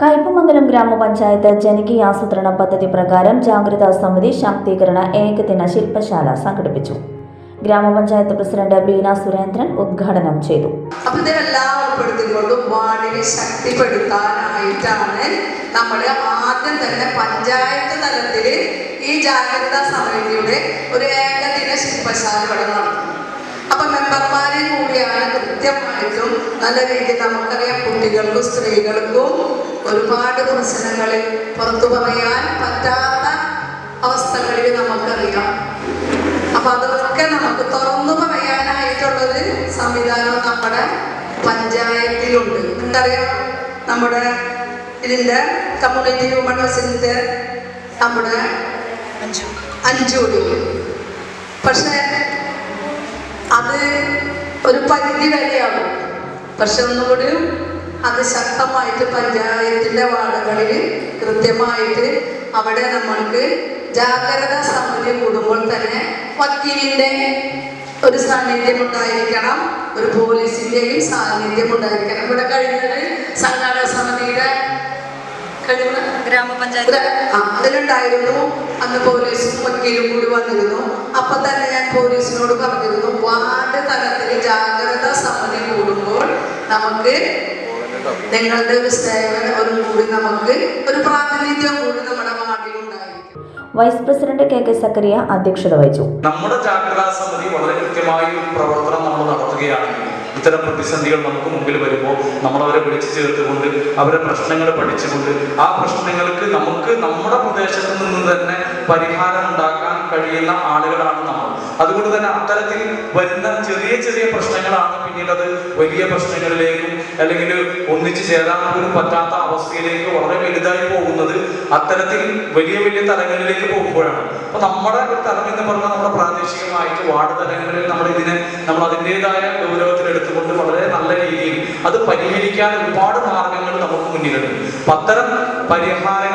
Kaipamangalam ഗ്രാമപഞ്ചായത്ത് ജനകീയാസൂത്രണ പദ്ധതി പ്രകാരം ജാഗ്രതാ സമിതി ശാക്തീകരണ ഏകദിന ശില്പശാല സംഘടിപ്പിച്ചു. ഗ്രാമപഞ്ചായത്ത് പ്രസിഡന്റ് ബീന സുരേന്ദ്രൻ ഉദ്ഘാടനം ചെയ്തു. അപ്പൊ ഇതെല്ലാം ഉൾപ്പെടുത്തിക്കൊണ്ടും ശക്തിപ്പെടുത്താനായിട്ടാണ് നമ്മൾ ആദ്യം തന്നെ പഞ്ചായത്ത് തലത്തിൽ ഈ ജാഗ്രതാ സമിതിയുടെ ഒരു ഏകദിന ശില്പശാല നടത്തുന്നത്. അപ്പൊ മെമ്പർമാരെ കൂടിയാണ് കൃത്യമായിട്ടും നല്ല രീതിയിൽ നമുക്കറിയാം കുട്ടികൾക്കും സ്ത്രീകൾക്കും ഒരുപാട് പ്രശ്നങ്ങളിൽ പുറത്തു പറയാൻ പറ്റാത്ത അവസ്ഥകളിൽ നമുക്കറിയാം. അപ്പൊ അതൊക്കെ നമുക്ക് തുറന്നു പറയാനായിട്ടുള്ളൊരു സംവിധാനം നമ്മുടെ പഞ്ചായത്തിലുണ്ട്. എന്തറിയാം നമ്മുടെ ഇതിന്റെ കമ്മ്യൂണിറ്റി ഹ്യൂമൻ റിസോഴ്സിന്റെ നമ്മുടെ അഞ്ചുകൂടി പക്ഷെ അത് ഒരു പരിധി വരെയാകും പക്ഷെ ഒന്നുകൂടി അത് ശക്തമായിട്ട് പഞ്ചായത്തിന്റെ വാർഡുകളിൽ കൃത്യമായിട്ട് അവിടെ നമ്മൾക്ക് ജാഗ്രത സമിതി കൂടുമ്പോൾ തന്നെ വക്കീലിന്റെ ഒരു സാന്നിധ്യം ഉണ്ടായിരിക്കണം ഒരു പോലീസിന്റെയും സാന്നിധ്യം ഉണ്ടായിരിക്കണം ഇവിടെ കഴിഞ്ഞത് സംഘാടക സമിതിയുടെ കഴിഞ്ഞ ഗ്രാമപഞ്ചായത്ത്. അതിലുണ്ടായിരുന്നു. അന്ന് പോലീസും വക്കീലും കൂടി വന്നിരുന്നു. അപ്പൊ തന്നെ ഞാൻ പോലീസിനോട് പറഞ്ഞിരുന്നു വാർഡ് തലത്തിൽ ജാഗ്രതാ സമിതി കൂടുമ്പോൾ നമുക്ക് നിങ്ങളുടെ ഒരു സേവനം കൂടി നമുക്ക് ഒരു പ്രാതിനിധ്യം കൂടി നമ്മുടെ വാർഡിലുണ്ടായിരിക്കും vice president K K Zakariya അധ്യക്ഷത വഹിച്ചു. നമ്മുടെ ജാഗ്രതാ സമിതി വളരെ കൃത്യമായി ഒരു പ്രവർത്തനം നമ്മൾ നടത്തുകയാണെങ്കിൽ ഇത്തരം പ്രതിസന്ധികൾ നമുക്ക് മുമ്പിൽ വരുമ്പോൾ നമ്മൾ അവരെ വിളിച്ചു ചേർത്തുകൊണ്ട് അവരുടെ പ്രശ്നങ്ങൾ പഠിച്ചുകൊണ്ട് ആ പ്രശ്നങ്ങൾക്ക് നമുക്ക് നമ്മുടെ പ്രദേശത്ത് നിന്ന് തന്നെ പരിഹാരം ഉണ്ടാക്കാൻ കഴിയുന്ന ആളുകളാണ് നമ്മൾ. അതുകൊണ്ട് തന്നെ അത്തരത്തിൽ വരുന്ന ചെറിയ ചെറിയ പ്രശ്നങ്ങളാണ് പിന്നീട് അത് വലിയ പ്രശ്നങ്ങളിലേക്കും അല്ലെങ്കിൽ ഒന്നിച്ചു ചേരാൻ പോലും പറ്റാത്ത അവസ്ഥയിലേക്ക് വളരെ വലുതായി പോകുന്നത് അത്തരത്തിൽ വലിയ വലിയ തലങ്ങളിലേക്ക് പോകുമ്പോഴാണ്. അപ്പൊ നമ്മുടെ തലം എന്ന് പറഞ്ഞാൽ നമ്മുടെ പ്രാദേശികമായിട്ട് വാർഡ് തലങ്ങളിൽ നമ്മൾ ഇതിനെ നമ്മൾ അതിന്റെതായ ഗൗരവത്തിൽ എടുത്തുകൊണ്ട് വളരെ നല്ല രീതിയിൽ അത് പരിഹരിക്കാൻ ഒരുപാട് മാർഗങ്ങൾ നമുക്ക് മുന്നിലുണ്ട്. അത്തരം കണ്ടെത്തി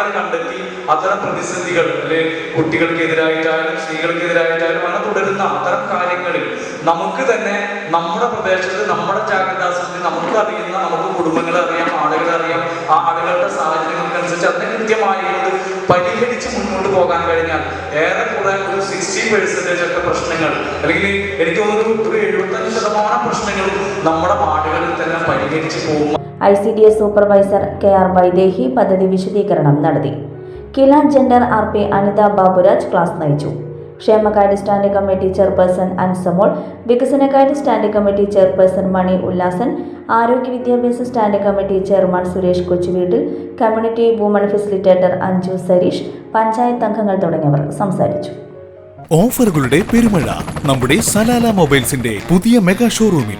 അത്തരം പ്രതിസന്ധികൾ അല്ലെ കുട്ടികൾക്കെതിരായിട്ടായാലും സ്ത്രീകൾക്കെതിരായിട്ടായാലും അങ്ങനെ തുടരുന്ന അത്തരം കാര്യങ്ങളിൽ നമുക്ക് തന്നെ നമ്മുടെ പ്രദേശത്ത് നമ്മുടെ ജാഗ്രതാ സമിതി നമുക്ക് അറിയുന്ന നമുക്ക് കുടുംബങ്ങൾ അറിയാം ആളുകൾ അറിയാം. ആ ആളുകളുടെ സാഹചര്യങ്ങൾക്കനുസരിച്ച് അതിനെ കൃത്യമായിട്ട് പരിഹരിച്ച് മുന്നോട്ട് പോകാൻ കഴിഞ്ഞാൽ ഏറെക്കുറെ ഒരു സിക്സ്റ്റി പെർസെന്റേജ് ഒക്കെ പ്രശ്നങ്ങൾ അല്ലെങ്കിൽ എനിക്ക് തോന്നുന്നു ഒരു എഴുപത്തഞ്ച് ശതമാനം പ്രശ്നങ്ങളും നമ്മുടെ വാർഡുകളിൽ തന്നെ പരിഹരിച്ച് പോകും. I C D S supervisor K R Vaidehi പദ്ധതി വിശദീകരണം നടത്തി. Kila gender R P Anitha Baburaj class നയിച്ചു. ക്ഷേമകാര്യ സ്റ്റാൻഡിംഗ് കമ്മിറ്റി ചെയർപേഴ്സൺ അൻസമോൾ വികസനകാര്യ standing committee chairperson Mani Ullasan ആരോഗ്യ വിദ്യാഭ്യാസ standing committee chairman Suresh Kochuveettil community woman facilitator Anju Sareesh panchayat അംഗങ്ങൾ തുടങ്ങിയവർ സംസാരിച്ചു. ഓഫറുകളുടെ പെരുമഴ നമ്മുടെ സലാല മൊബൈൽസിന്റെ പുതിയ മെഗാ ഷോറൂമിൽ.